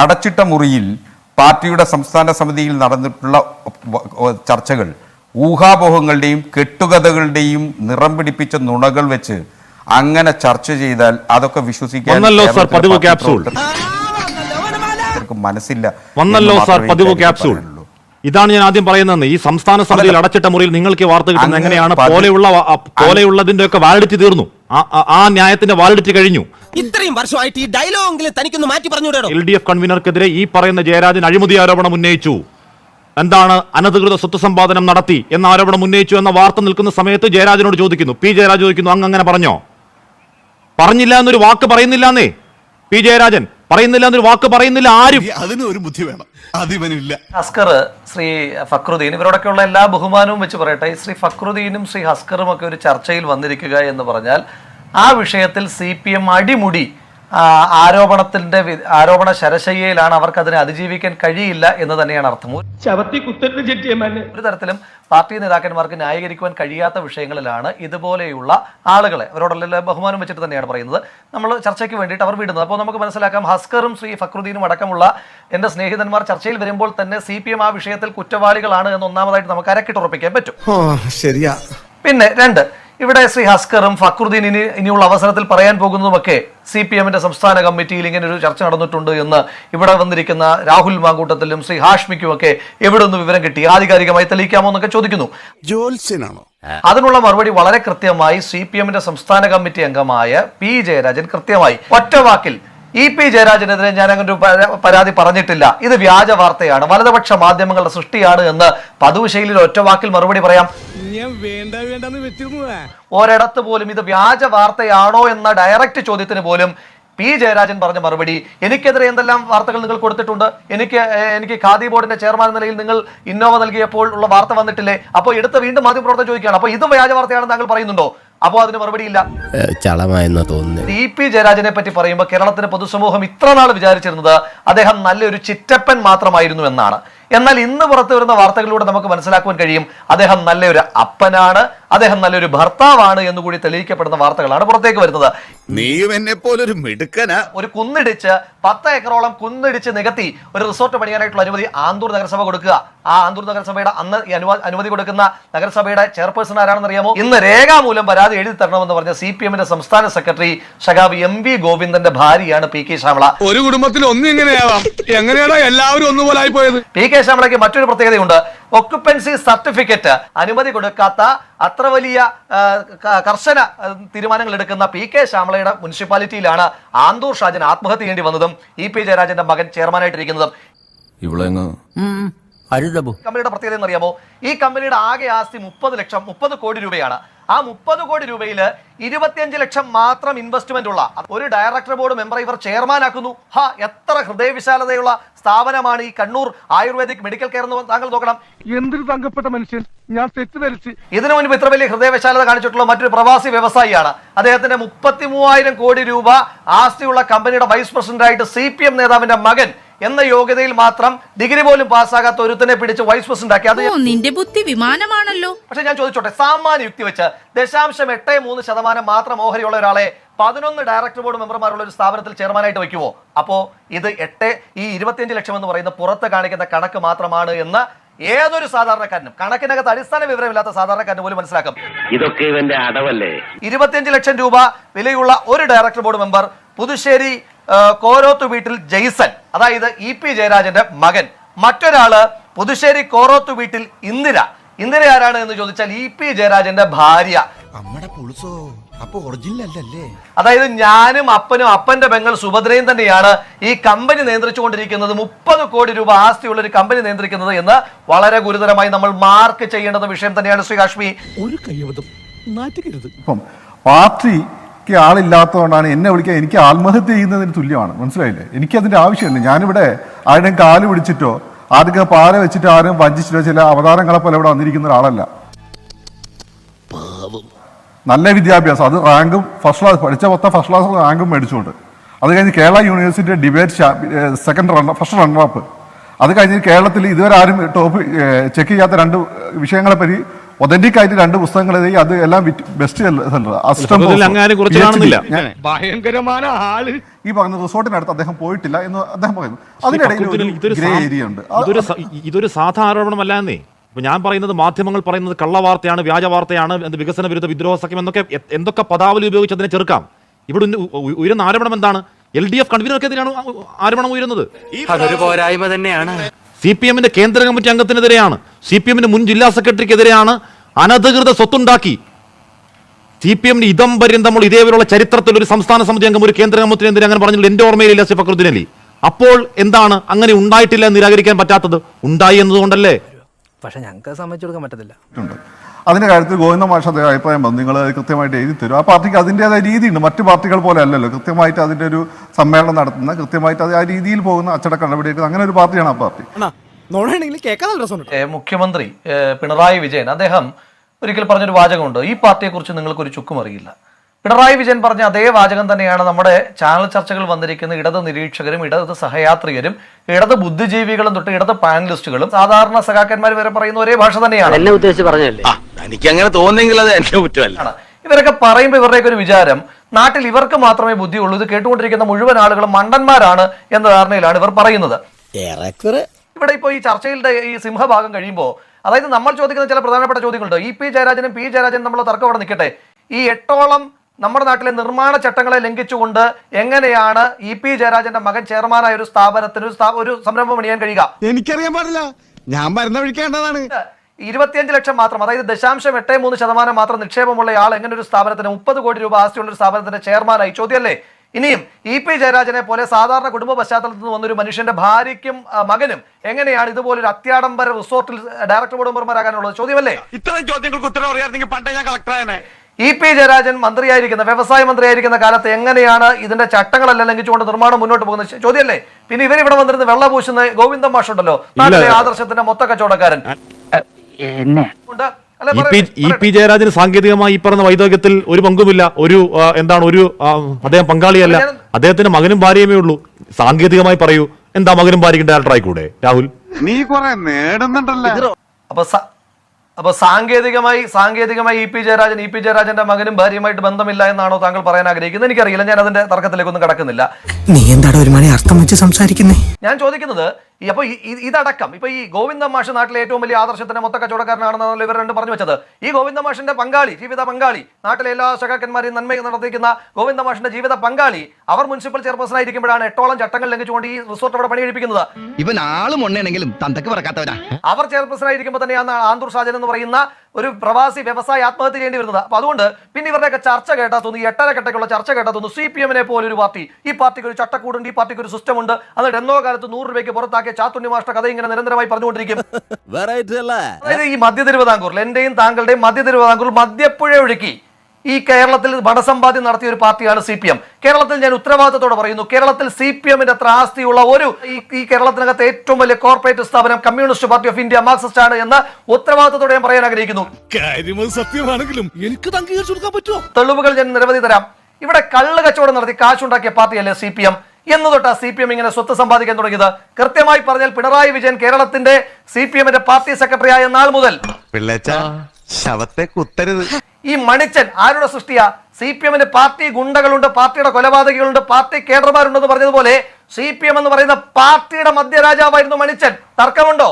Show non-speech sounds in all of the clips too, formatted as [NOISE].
അടച്ചിട്ട മുറിയിൽ പാർട്ടിയുടെ സംസ്ഥാന സമിതിയിൽ നടന്നിട്ടുള്ള ചർച്ചകൾ ഊഹാപോഹങ്ങളുടെയും കെട്ടുകഥകളുടെയും നിറം പിടിപ്പിച്ച നുണകൾ വെച്ച് അങ്ങനെ ചർച്ച ചെയ്താൽ അതൊക്കെ വിശ്വസിക്കാൻ മനസ്സില്ല വന്നല്ലോ സാർ പതിവ് ക്യാപ്സൂൾ. ഇതാണ് ഞാൻ ആദ്യം പറയുന്നത്. ഈ സംസ്ഥാന സമിതിയിൽ അടച്ചിട്ട മുറിയിൽ നിങ്ങൾക്ക് വാർത്ത കിട്ടുന്നത് എങ്ങനെയാണ്? പോലെയുള്ള പോലെയുള്ളതിന്റെ ഒക്കെ വാലിഡിറ്റി തീർന്നു. ആ- ന്യായത്തിന്റെ വാലിഡിറ്റി കഴിഞ്ഞു. ഇത്രയും വർഷമായിട്ട് ഈ ഡയലോഗെങ്കിലും തനിക്കൊന്ന് മാറ്റി പറഞ്ഞുകൂടോ എൽ ഡി എഫ് കൺവീനർക്കെതിരെ ഈ പറയുന്ന ജയരാജൻ അഴിമതി ആരോപണം ഉന്നയിച്ചു. എന്താണ് അനധികൃത സ്വത്ത് സമ്പാദനം നടത്തി എന്ന ആരോപണം ഉന്നയിച്ചു എന്ന വാർത്ത നിൽക്കുന്ന സമയത്ത് ജയരാജനോട് ചോദിക്കുന്നു. പി ജയരാജ് ചോദിക്കുന്നു അങ്ങ് അങ്ങനെ പറഞ്ഞോ? പറഞ്ഞില്ല എന്നൊരു വാക്ക് പറയുന്നില്ല എന്നേ. പി ജയരാജൻ പറയുന്നില്ല എന്നൊരു വാക്ക് പറയുന്നില്ല ആരും. അതിന് ഒരു ബുദ്ധി വേണം. അതിവനില്ല. ഹസ്കർ ശ്രീ ഫക്രുദ്ദീൻ ഇവരോടൊക്കെയുള്ള എല്ലാ ബഹുമാനവും വെച്ച് പറയട്ടെ ശ്രീ ഫക്രുദ്ദീനും ശ്രീ ഹസ്കറും ഒക്കെ ഒരു ചർച്ചയിൽ വന്നിരിക്കുക എന്ന് പറഞ്ഞാൽ ആ വിഷയത്തിൽ സി പി എം അടിമുടി ആരോപണത്തിന്റെ ആരോപണ ശരശയ്യയിലാണ് അവർക്ക് അതിനെ അതിജീവിക്കാൻ കഴിയില്ല എന്ന് തന്നെയാണ് അർത്ഥം. ഒരു- തരത്തിലും പാർട്ടി നേതാക്കന്മാർക്ക് ന്യായീകരിക്കുവാൻ കഴിയാത്ത വിഷയങ്ങളിലാണ് ഇതുപോലെയുള്ള ആളുകളെ. അവരോടുള്ള ബഹുമാനം വെച്ചിട്ട് തന്നെയാണ് പറയുന്നത്. നമ്മൾ ചർച്ചയ്ക്ക് വേണ്ടിയിട്ട് അവർ വിടുന്നത്. അപ്പോൾ നമുക്ക് മനസ്സിലാക്കാം ഹസ്കറും ശ്രീ ഫക്രുദ്ദീനും അടക്കമുള്ള എന്റെ സ്നേഹിതന്മാർ ചർച്ചയിൽ വരുമ്പോൾ തന്നെ സി പി എം ആ വിഷയത്തിൽ കുറ്റവാളികളാണ് എന്ന് ഒന്നാമതായിട്ട് നമുക്ക് അരക്കിട്ടുറപ്പിക്കാൻ പറ്റും. ശരിയാ. പിന്നെ രണ്ട് ഇവിടെ ശ്രീ ഹസ്കറും ഫക്രുദ്ദീൻ ഇനി ഇനിയുള്ള അവസരത്തിൽ പറയാൻ പോകുന്നതുമൊക്കെ സി പി എമ്മിന്റെ സംസ്ഥാന കമ്മിറ്റിയിൽ ഇങ്ങനെ ഒരു ചർച്ച നടന്നിട്ടുണ്ട് എന്ന് ഇവിടെ വന്നിരിക്കുന്ന രാഹുൽ മാങ്കൂട്ടത്തിലും ശ്രീ ഹാഷ്മിക്കും ഒക്കെ എവിടെ നിന്ന് വിവരം കിട്ടി? ആധികാരികമായി തെളിയിക്കാമോ എന്നൊക്കെ ചോദിക്കുന്നു. ജോത്സ്യനാണോ? അതിനുള്ള മറുപടി വളരെ കൃത്യമായി സി പി എമ്മിന്റെ സംസ്ഥാന കമ്മിറ്റി അംഗമായ പി ജയരാജൻ കൃത്യമായി. ഒറ്റ വാക്കിൽ ഇ പി ജയരാജനെതിരെ ഞാൻ അങ്ങനെ ഒരു പരാതി പറഞ്ഞിട്ടില്ല. ഇത് വ്യാജ വാർത്തയാണ്. വലതുപക്ഷ മാധ്യമങ്ങളുടെ സൃഷ്ടിയാണ് എന്ന് പതിവ് ശൈലിയിൽ ഒറ്റ വാക്കിൽ മറുപടി പറയാം. ഒരിടത്ത് പോലും ഇത് വ്യാജ വാർത്തയാണോ എന്ന ഡയറക്റ്റ് ചോദ്യത്തിന് പോലും പി ജയരാജൻ പറഞ്ഞ മറുപടി എനിക്കെതിരെ എന്തെല്ലാം വാർത്തകൾ നിങ്ങൾ കൊടുത്തിട്ടുണ്ട്? എനിക്ക് എനിക്ക് ഖാദി ബോർഡിന്റെ ചെയർമാൻ നിലയിൽ നിങ്ങൾ ഇന്നോവ നൽകിയപ്പോൾ ഉള്ള വാർത്ത വന്നിട്ടില്ലേ? അപ്പോൾ എടുത്ത് വീണ്ടും മാധ്യമപ്രവർത്തകർ ചോദിക്കുകയാണ്. അപ്പോൾ ഇതും വ്യാജ വാർത്തയാണെന്ന് താങ്കൾ പറയുന്നുണ്ടോ? അപ്പോൾ അതിന് മറുപടിയില്ല. ചളമായെന്ന് തോന്നുന്നു. ഇ പി ജയരാജനെ പറ്റി പറയുമ്പോൾ കേരളത്തിന്റെ പൊതുസമൂഹം ഇത്ര നാൾ വിചാരിച്ചിരുന്നത് അദ്ദേഹം നല്ലൊരു ചിറ്റപ്പൻ മാത്രമായിരുന്നു എന്നാണ്. എന്നാൽ ഇന്ന് പുറത്തു വരുന്ന വാർത്തകളിലൂടെ നമുക്ക് മനസ്സിലാക്കുവാൻ കഴിയും അദ്ദേഹം നല്ലൊരു അപ്പനാണ് അദ്ദേഹം നല്ലൊരു ഭർത്താവാണ് എന്ന് കൂടി തെളിയിക്കപ്പെടുന്ന വാർത്തകളാണ് പുറത്തേക്ക് വരുന്നത്. നീയും എന്നെ പോലൊരു മിടുക്കനാ. ഒരു കുന്നിടിച്ച് പത്ത് ഏക്കറോളം കുന്നിടിച്ച് നികത്തി ഒരു റിസോർട്ട് പണിയാനായിട്ടുള്ള അനുമതി ആന്തൂർ നഗരസഭ കൊടുക്കുക. ആ ആന്തൂർ നഗരസഭയുടെ അന്ന് അനുമതി കൊടുക്കുന്ന നഗരസഭയുടെ ചെയർപേഴ്സൺ ആരാണെന്ന് അറിയാമോ? ഇന്ന് രേഖാമൂലം പരാതി എഴുതി തരണമെന്ന് പറഞ്ഞ സി പി എമ്മിന്റെ സംസ്ഥാന സെക്രട്ടറി സഖാവ് എം വി ഗോവിന്ദന്റെ ഭാര്യയാണ് പി കെ ശ്യാമള. ഒരു കുടുംബത്തിൽ ഒന്നും എങ്ങനെയാവാം എങ്ങനെയാണോ എല്ലാവരും ഒന്നുപോലായി പോയത് പി കെ ശ്യാമളയ്ക്ക് മറ്റൊരു പ്രത്യേകതയുണ്ട്. ഒക്കുപ്പൻസി സർട്ടിഫിക്കറ്റ് അനുമതി കൊടുക്കാത്ത അത്ര വലിയ കർശന തീരുമാനങ്ങൾ എടുക്കുന്ന പി കെ ശ്യാമളയുടെ മുനിസിപ്പാലിറ്റിയിലാണ് ആന്തൂർ ഷാജൻ ആത്മഹത്യ ചെയ്യേണ്ടി വന്നതും ഇ പി ജയരാജന്റെ മകൻ ചെയർമാനായിട്ടിരിക്കുന്നതും. കമ്പനിയുടെ പ്രത്യേകത എന്നറിയാമോ? ഈ കമ്പനിയുടെ ആകെ ആസ്തി മുപ്പത് ലക്ഷം മുപ്പത് കോടി രൂപയാണ്. ആ മുപ്പത് കോടി രൂപയിൽ ഇരുപത്തിയഞ്ച് ലക്ഷം മാത്രം ഇൻവെസ്റ്റ്മെന്റ് ഉള്ള ഒരു ഡയറക്ടർ ബോർഡ് മെമ്പർ ഇവർ ചെയർമാൻ ആക്കുന്നു ഹാ എത്ര ഹൃദയവിശാലതയുള്ള സ്ഥാപനമാണ് ഈ കണ്ണൂർ ആയുർവേദിക് മെഡിക്കൽ കെയർ എന്ന് താങ്കൾ നോക്കണം. എന്തൊരു തങ്കപ്പെട്ട മനുഷ്യൻ? ഞാൻ തെറ്റിദ്ധരിച്ച് ഇതിനു മുൻപ് ഇത്ര വലിയ ഹൃദയവിശാലത കാണിച്ചിട്ടുള്ള മറ്റൊരു പ്രവാസി വ്യവസായിയാണ്. അദ്ദേഹത്തിന്റെ മുപ്പത്തി കോടി രൂപ ആസ്തിയുള്ള കമ്പനിയുടെ വൈസ് പ്രസിഡന്റായിട്ട് സി പി എം നേതാവിന്റെ മകൻ എന്ന യോഗ്യതയിൽ മാത്രം ഡിഗ്രി പോലും പാസ്സാകാത്ത ഒരുത്തനെ പിടിച്ച് വൈസ് പ്രസിഡന്റ് ആക്കി. അത് ഓ നിന്റെ ബുദ്ധി വിമാനമാണല്ലോ. പക്ഷെ ഞാൻ ചോദിച്ചോട്ടെ സാമാന്യ യുക്തി വെച്ച് ദശാംശം എട്ട് മൂന്ന് ശതമാനം മാത്രം ഓഹരിയുള്ള ഒരാളെ പതിനൊന്ന് ഡയറക്ടർ ബോർഡ് മെമ്പർമാരുള്ള ഒരു സ്ഥാപനത്തിൽ ചെയർമാനായിട്ട് വയ്ക്കുമോ അപ്പോ ഇത് എട്ട് ഈ ഇരുപത്തിയഞ്ച് ലക്ഷം എന്ന് പറയുന്ന പുറത്ത് കാണിക്കുന്ന കണക്ക് മാത്രമാണ് എന്ന് ഏതൊരു സാധാരണക്കാരനും കണക്കിനകത്ത് അടിസ്ഥാന വിവരമില്ലാത്ത സാധാരണക്കാരന് പോലും മനസ്സിലാക്കും. ഇതൊക്കെ ഇവന്റെ അടവല്ലേ? ഇരുപത്തിയഞ്ച് ലക്ഷം രൂപ വിലയുള്ള ഒരു director board member Puthussery Koroth വീട്ടിൽ ജെയ്സൺ അതായത് ഇ പി ജയരാജന്റെ മകൻ. മറ്റൊരാൾ പുതുശ്ശേരി കോറോത്ത് വീട്ടിൽ ഇന്ദിര. ഇന്ദിര ആരാണ് എന്ന് ചോദിച്ചാൽ ഇ പി ജയരാജന്റെ ഭാര്യ. അതായത് ഞാനും അപ്പനും അപ്പന്റെ പെങ്ങൾ സുഭദ്രയും തന്നെയാണ് ഈ കമ്പനി നിയന്ത്രിച്ചുകൊണ്ടിരിക്കുന്നത്. മുപ്പത് കോടി രൂപ ആസ്തിയുള്ള ഒരു കമ്പനി നിയന്ത്രിക്കുന്നത് എന്ന് വളരെ ഗുരുതരമായി നമ്മൾ മാർക്ക് ചെയ്യേണ്ടുന്ന വിഷയം തന്നെയാണ് ശ്രീ കാശ്മി. ഒരു കയ്യബദ്ധം പാർട്ടിക്ക് ആളില്ലാത്തതുകൊണ്ടാണ് എന്നെ വിളിക്കാൻ എനിക്ക് ആത്മഹത്യ ചെയ്യുന്നതിന് തുല്യമാണ്. മനസ്സിലായില്ലേ? എനിക്കതിന്റെ ആവശ്യമില്ല. ഞാനിവിടെ ആരുടെയും കാൽ പിടിച്ചിട്ടോ ആർക്കും പാല വെച്ചിട്ടോ ആരും വഞ്ചിച്ചിട്ടോ ചില അവതാരങ്ങളെ പോലെ ഇവിടെ വന്നിരിക്കുന്ന ഒരാളല്ല. നല്ല വിദ്യാഭ്യാസം. അത് റാങ്കും ഫസ്റ്റ് ക്ലാസ് പഠിച്ച മൊത്തം ഫസ്റ്റ് ക്ലാസ് റാങ്കും മേടിച്ചുകൊണ്ട്. അത് കഴിഞ്ഞ് Kerala university debate second runner first runner up അത് കഴിഞ്ഞ് കേരളത്തിൽ ഇതുവരെ ആരും ടോപ്പ് ചെക്ക് ചെയ്യാത്ത രണ്ട് വിഷയങ്ങളെ പറ്റി ഒതന്റിക് ആയിട്ട് രണ്ട് പുസ്തകങ്ങൾ എഴുതി അത് എല്ലാം ബെസ്റ്റ്. ഭയങ്കരമായ ആൾ. ഈ പറഞ്ഞ റിസോർട്ടിനടുത്ത് അദ്ദേഹം പോയിട്ടില്ല എന്ന് അദ്ദേഹം പറയുന്നു. അതിനിടയിൽ ഇതൊരു സാധാരണ ആരോപണമല്ലാന്നേ ഇപ്പൊ ഞാൻ പറയുന്നത് മാധ്യമങ്ങൾ പറയുന്നത് കള്ള വാർത്തയാണ് വ്യാജ വാർത്തയാണ് എന്ത് വികസന വിരുദ്ധ വിദ്രോഹ സഖ്യം എന്നൊക്കെ എന്തൊക്കെ പദാവലി ഉപയോഗിച്ച് അതിനെ ചെറുക്കാം? ഇവിടെ ഉയരുന്ന ആരോപണം എന്താണ്? എൽ ഡി എഫ് കൺവീനർക്കെതിരാണ് ആരോപണം ഉയരുന്നത്. അതൊരു പോരായ്മ തന്നെയാണ്. സി പി എമ്മിന്റെ കേന്ദ്ര കമ്മിറ്റി അംഗത്തിനെതിരെയാണ് സി പി എമ്മിന്റെ മുൻ ജില്ലാ സെക്രട്ടറിക്കെതിരെയാണ് അനധികൃത സ്വത്തുണ്ടാക്കി. സി പി എമ്മിന് ഇതം പര്യന്തമുള്ള ഇതേപോലുള്ള ചരിത്രത്തിൽ ഒരു സംസ്ഥാന സമിതി അംഗം ഒരു കേന്ദ്ര കമ്മിറ്റിനെതിരെ അങ്ങനെ പറഞ്ഞില്ല എന്റെ ഓർമ്മയിലില്ല സി ഫക്രുദ്ദീൻ അലി. അപ്പോൾ എന്താണ്? അങ്ങനെ ഉണ്ടായിട്ടില്ല എന്ന് നിരാകരിക്കാൻ പറ്റാത്തത്? ഉണ്ടായി എന്നതുകൊണ്ടല്ലേ? പക്ഷെ ഞങ്ങൾക്ക് സമ്മതിച്ചു കൊടുക്കാൻ പറ്റത്തില്ല. അതിന്റെ കാര്യത്തിൽ ഗോവിന്ദ മാഷ അദ്ദേഹം അഭിപ്രായം വന്നു നിങ്ങൾ കൃത്യമായിട്ട് എഴുതി തരും. ആ പാർട്ടിക്ക് അതിന്റെതായ രീതിയുണ്ട്. മറ്റു പാർട്ടികൾ പോലെ അല്ലല്ലോ കൃത്യമായിട്ട് അതിന്റെ ഒരു സമ്മേളനം നടത്തുന്ന കൃത്യമായിട്ട് അത് ആ രീതിയിൽ പോകുന്ന അച്ചടക്ക നടപടിയെടുക്കുന്ന അങ്ങനെ ഒരു പാർട്ടിയാണ് ആ പാർട്ടി. മുഖ്യമന്ത്രി പിണറായി വിജയൻ അദ്ദേഹം ഒരിക്കൽ പറഞ്ഞൊരു വാചകമുണ്ട്. ഈ പാർട്ടിയെക്കുറിച്ച് നിങ്ങൾക്കൊരു ചുക്കും അറിയില്ല. പിണറായി വിജയൻ പറഞ്ഞ അതേ വാചകം തന്നെയാണ് നമ്മുടെ ചാനൽ ചർച്ചകൾ വന്നിരിക്കുന്ന ഇടത് നിരീക്ഷകരും ഇടത് സഹയാത്രികരും ഇടത് ബുദ്ധിജീവികളും തൊട്ട് ഇടത് പാനലിസ്റ്റുകളും സാധാരണ സഖാക്കന്മാർ വരെ പറയുന്ന ഒരേ ഭാഷ തന്നെയാണ്. എന്നെ ഉദ്ദേശിച്ച് പറഞ്ഞല്ലേ എനിക്ക് അങ്ങനെ അത് എന്റെ കുറ്റമല്ല. ഇവരൊക്കെ പറയുമ്പോൾ ഇവരുടെയൊക്കെ ഒരു വിചാരം നാട്ടിൽ ഇവർക്ക് മാത്രമേ ബുദ്ധിയുള്ളൂ ഇത് കേട്ടുകൊണ്ടിരിക്കുന്ന മുഴുവൻ ആളുകളും മണ്ടന്മാരാണ് എന്ന ധാരണയിലാണ് ഇവർ പറയുന്നത്. ഇവിടെ ഇപ്പോൾ ഈ ചർച്ചയുടെ ഈ സിംഹഭാഗം കഴിയുമ്പോൾ അതായത് നമ്മൾ ചോദിക്കുന്ന ചില പ്രധാനപ്പെട്ട ചോദ്യങ്ങളുണ്ട്. ഇ പി ജയരാജനും പി ജയരാജനും നമ്മൾ തർക്കം അവിടെ നിൽക്കട്ടെ. ഈ എട്ടോളം നമ്മുടെ നാട്ടിലെ നിർമ്മാണ ചട്ടങ്ങളെ ലംഘിച്ചുകൊണ്ട് എങ്ങനെയാണ് ഇ പി ജയരാജന്റെ മകൻ ചെയർമാനായ ഒരു സ്ഥാപനത്തിന് ഒരു സംരംഭം പണിയാൻ കഴിയുക? എനിക്കറിയാൻ പാടില്ല. ഞാൻ മരുന്ന് ഒഴിക്കേണ്ടതാണ് ഇരുപത്തിയഞ്ച് ലക്ഷം മാത്രം അതായത് ദശാംശം എട്ട് മൂന്ന് ശതമാനം മാത്രം നിക്ഷേപമുള്ള ആൾ എങ്ങനെ ഒരു സ്ഥാപനത്തിന് മുപ്പത് കോടി രൂപ ആസ്തിയുള്ള ഒരു സ്ഥാപനത്തിന്റെ ചെയർമാനായി? ചോദ്യമല്ലേ? ഇനിയും ഇ പി ജയരാജനെ പോലെ സാധാരണ കുടുംബ പശ്ചാത്തലത്തിൽ നിന്ന് വന്നൊരു മനുഷ്യന്റെ ഭാര്യയ്ക്കും മകനും എങ്ങനെയാണ് ഇതുപോലൊരു അത്യാഡംബര റിസോർട്ടിൽ ഡയറക്ടർ ബോർഡ് മെമ്പർമാരാകാനുള്ളത്? ചോദ്യമല്ലേ? ഇത്തരം ചോദ്യങ്ങൾക്ക് ഉത്തരം അറിയാമെങ്കിൽ പണ്ടേ ഞാൻ കളക്ടറായനെ. ഇ പി ജയരാജൻ മന്ത്രിയായിരിക്കുന്ന വ്യവസായ മന്ത്രിയായിരിക്കുന്ന കാലത്ത് എങ്ങനെയാണ് ഇതിന്റെ ചട്ടങ്ങളെല്ലാം ലംഘിച്ചുകൊണ്ട് നിർമ്മാണം മുന്നോട്ട് പോകുന്നത് ചോദ്യമല്ലേ? പിന്നെ ഇവരിവിടെ വന്നിരുന്ന് വെള്ള പൂശുന്ന ഗോവിന്ദൻ മാഷ് ഉണ്ടല്ലോ? നാട്ടിലെ ആദർശത്തിന്റെ മൊത്ത കച്ചവടക്കാരൻ. E P. ജയരാജന് സാങ്കേതികമായി ഈ പറഞ്ഞ വൈദഗ്ധ്യത്തിൽ ഒരു പങ്കുമില്ല. ഒരു എന്താണ് ഒരു അദ്ദേഹം പങ്കാളിയല്ല. അദ്ദേഹത്തിന്റെ അദ്ദേഹത്തിന് മകനും ഭാര്യയുമേ ഉള്ളൂ. സാങ്കേതികമായി പറയൂ. എന്താ മകനും ഭാര്യയ്ക്കും ഡയറക്ടർ ആയിക്കൂടെ രാഹുൽ? നീ കൊറേ നേടുന്നുണ്ടല്ലോ. അപ്പൊ സ- അപ്പൊ സാങ്കേതികമായി സാങ്കേതികമായി E P Jayarajan E P ജയരാജന്റെ മകനും ഭാര്യയുമായിട്ട് ബന്ധമില്ല എന്നാണോ താങ്കൾ പറയാൻ ആഗ്രഹിക്കുന്നത്? എനിക്കറിയില്ല ഞാൻ അതിന്റെ തർക്കത്തിലേക്കൊന്നും കടക്കുന്നില്ല. നീ എന്താടാ ഒരു മണി അർത്ഥം വെച്ച് സംസാരിക്കുന്നേ? ഞാൻ ചോദിക്കുന്നത് ഈ അപ്പൊ ഇതടക്കം. ഇപ്പൊ ഈ ഗോവിന്ദ മാഷ് നാട്ടിലെ ഏറ്റവും വലിയ ആദർശത്തിന്റെ മൊത്ത കച്ചവടക്കാരനാണെന്നാണല്ലോ ഇവർ രണ്ട് പറഞ്ഞു വെച്ചത്. ഈ ഗോവിന്ദ മാഷിന്റെ പങ്കാളി ജീവിത പങ്കാളി നാട്ടിലെ എല്ലാ സഖാക്കന്മാരെയും നന്മ നടത്തിക്കുന്ന ഗോവിന്ദ മാഷിന്റെ ജീവിത പങ്കാളി അവർ മുനിസിപ്പൽ ചെയർപേഴ്സൺ ആയിരിക്കുമ്പോഴാണ് എട്ടോളം ചട്ടങ്ങൾ ലംഘിച്ചുകൊണ്ട് ഈ റിസോർട്ട് അവിടെ പണിയെടുപ്പിക്കുന്നത്. ഇവൻ ആളും ഉണ്ണയാണെങ്കിലും തന്തക്ക് പറക്കാത്തവരാ അവർ ചെയർപേഴ്സൺ ആയിരിക്കുമ്പോൾ തന്നെയാണ് ആന്തൂർ സാജൻ എന്ന് പറയുന്ന ഒരു പ്രവാസി വ്യവസായ ആത്മഹത്യ ചെയ്യേണ്ടി വരുന്നത്. അപ്പൊ അതുകൊണ്ട് പിന്നെ ഇവരുടെയൊക്കെ ചർച്ച കേട്ടാ തോന്നുന്നു ഈ എട്ടര കെട്ടയ്ക്കുള്ള ചർച്ച കേട്ടാ തോന്നുന്നു സി പി എമ്മിനെ പോലെ ഒരു പാർട്ടി ഈ പാർട്ടിക്ക് ഒരു ചട്ടക്കൂടുണ്ട് ഈ പാർട്ടിക്ക് ഒരു സിസ്റ്റം ഉണ്ട്. എന്നിട്ട് എന്നോ കാലത്ത് നൂറ് രൂപയ്ക്ക് പുറത്താക്കിയ ചാത്തുണ്ണി മാഷ്ട കഥ ഇങ്ങനെ നിരന്തരമായി പറഞ്ഞുകൊണ്ടിരിക്കും. [LAUGHS] വെറൈറ്റി അല്ലേ? അതായത് ഈ മധ്യ തിരുവിതാംകൂറിൽ എന്റെയും താങ്കളുടെയും മധ്യ തിരുവിതാംകൂറിൽ മദ്യപ്പുഴ ഒഴുക്കി. ഈ കേരളത്തിൽ പണസമ്പാദ്യം നടത്തിയ ഒരു പാർട്ടിയാണ് സി പി എം. കേരളത്തിൽ ഞാൻ ഉത്തരവാദിത്തത്തോടെ പറയുന്നു കേരളത്തിൽ സി പി എമ്മിന്റെ അത്ര ആസ്തിയുള്ള ഒരു ഈ- കേരളത്തിനകത്ത് ഏറ്റവും വലിയ കോർപ്പറേറ്റ് സ്ഥാപനം Communist Party of India Marxist ആണ് എന്ന് ഉത്തരവാദിത്തത്തോടെ ഞാൻ പറയാൻ ആഗ്രഹിക്കുന്നു. സത്യമാണെങ്കിലും എനിക്ക് തെളിവുകൾ ഞാൻ നിരവധി തരാം. ഇവിടെ കള്ള് കച്ചവടം നടത്തി കാശുണ്ടാക്കിയ പാർട്ടിയല്ലേ സി പി എം? എന്ന് തൊട്ടാ സി പി എം ഇങ്ങനെ സ്വത്ത് സമ്പാദിക്കാൻ തുടങ്ങിയത്. കൃത്യമായി പറഞ്ഞാൽ പിണറായി വിജയൻ കേരളത്തിന്റെ സി പി എമ്മിന്റെ പാർട്ടി സെക്രട്ടറി ആയ നാൾ മുതൽ. പിള്ളേച്ച ശവത്തെ കുത്തരുത്. ഈ മണിച്ചൻ ആരുടെ സൃഷ്ടിയാ? സി പി എമ്മിന് പാർട്ടി ഗുണ്ടകളുണ്ട് പാർട്ടിയുടെ കൊലപാതകികളുണ്ട് പാർട്ടി കേഡർമാരുണ്ടെന്ന് പറഞ്ഞതുപോലെ സി പി എം എന്ന് പറയുന്ന പാർട്ടിയുടെ മധ്യരാജാവായിരുന്നു മണിച്ചൻ. തർക്കമുണ്ടോ?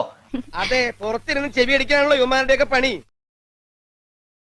അതെ പുറത്തിരുന്ന് ചെവി അടിക്കാനുള്ള യുവമാരുടെയൊക്കെ പണി.